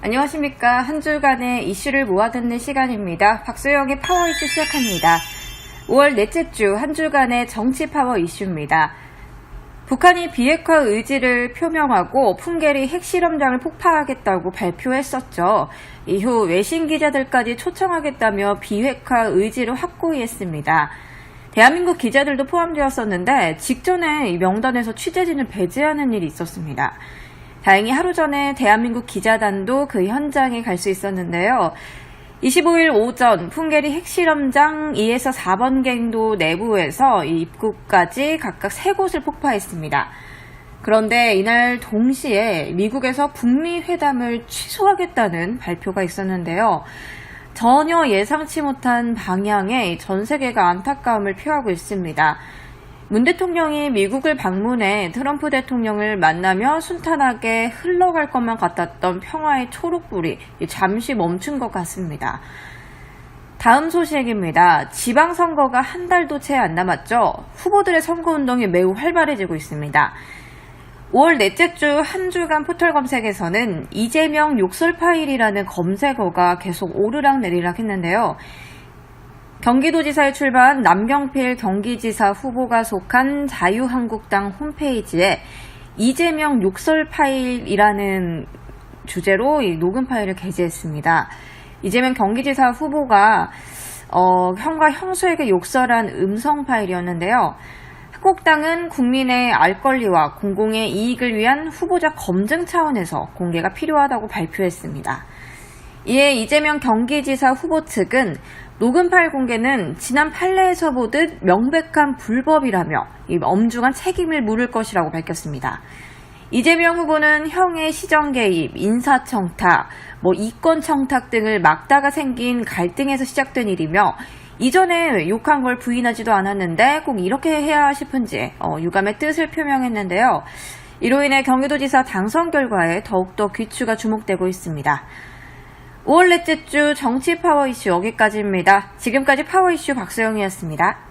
안녕하십니까. 한 주간의 이슈를 모아듣는 시간입니다. 박소영의 파워 이슈 시작합니다. 5월 넷째 주 한 주간의 정치 파워 이슈입니다. 북한이 비핵화 의지를 표명하고 풍계리 핵실험장을 폭파하겠다고 발표했었죠. 이후 외신 기자들까지 초청하겠다며 비핵화 의지를 확고히 했습니다. 대한민국 기자들도 포함되었었는데 직전에 이 명단에서 취재진을 배제하는 일이 있었습니다. 다행히 하루 전에 대한민국 기자단도 그 현장에 갈 수 있었는데요. 25일 오전 풍계리 핵실험장 2에서 4번 갱도 내부에서 이 입구까지 각각 3곳을 폭파했습니다. 그런데 이날 동시에 미국에서 북미 회담을 취소하겠다는 발표가 있었는데요. 전혀 예상치 못한 방향에 전 세계가 안타까움을 표하고 있습니다. 문 대통령이 미국을 방문해 트럼프 대통령을 만나며 순탄하게 흘러갈 것만 같았던 평화의 초록불이 잠시 멈춘 것 같습니다. 다음 소식입니다. 지방선거가 한 달도 채 안 남았죠. 후보들의 선거운동이 매우 활발해지고 있습니다. 5월 넷째 주 한 주간 포털 검색에서는 이재명 욕설 파일이라는 검색어가 계속 오르락 내리락 했는데요. 경기도지사에 출마한 남경필 경기지사 후보가 속한 자유한국당 홈페이지에 이재명 욕설 파일이라는 주제로 이 녹음 파일을 게재했습니다. 이재명 경기지사 후보가 어, 형과 형수에게 욕설한 음성 파일이었는데요. 한국당은 국민의 알 권리와 공공의 이익을 위한 후보자 검증 차원에서 공개가 필요하다고 발표했습니다. 이에 이재명 경기지사 후보 측은 녹음 파일 공개는 지난 판례에서 보듯 명백한 불법이라며 이 엄중한 책임을 물을 것이라고 밝혔습니다. 이재명 후보는 형의 시정 개입, 인사 청탁, 뭐 이권 청탁 등을 막다가 생긴 갈등에서 시작된 일이며 이전에 욕한 걸 부인하지도 않았는데 꼭 이렇게 해야 싶은지 어, 유감의 뜻을 표명했는데요. 이로 인해 경기도지사 당선 결과에 더욱더 귀추가 주목되고 있습니다. 5월 넷째 주 정치 파워 이슈 여기까지입니다. 지금까지 파워 이슈 박소영이었습니다.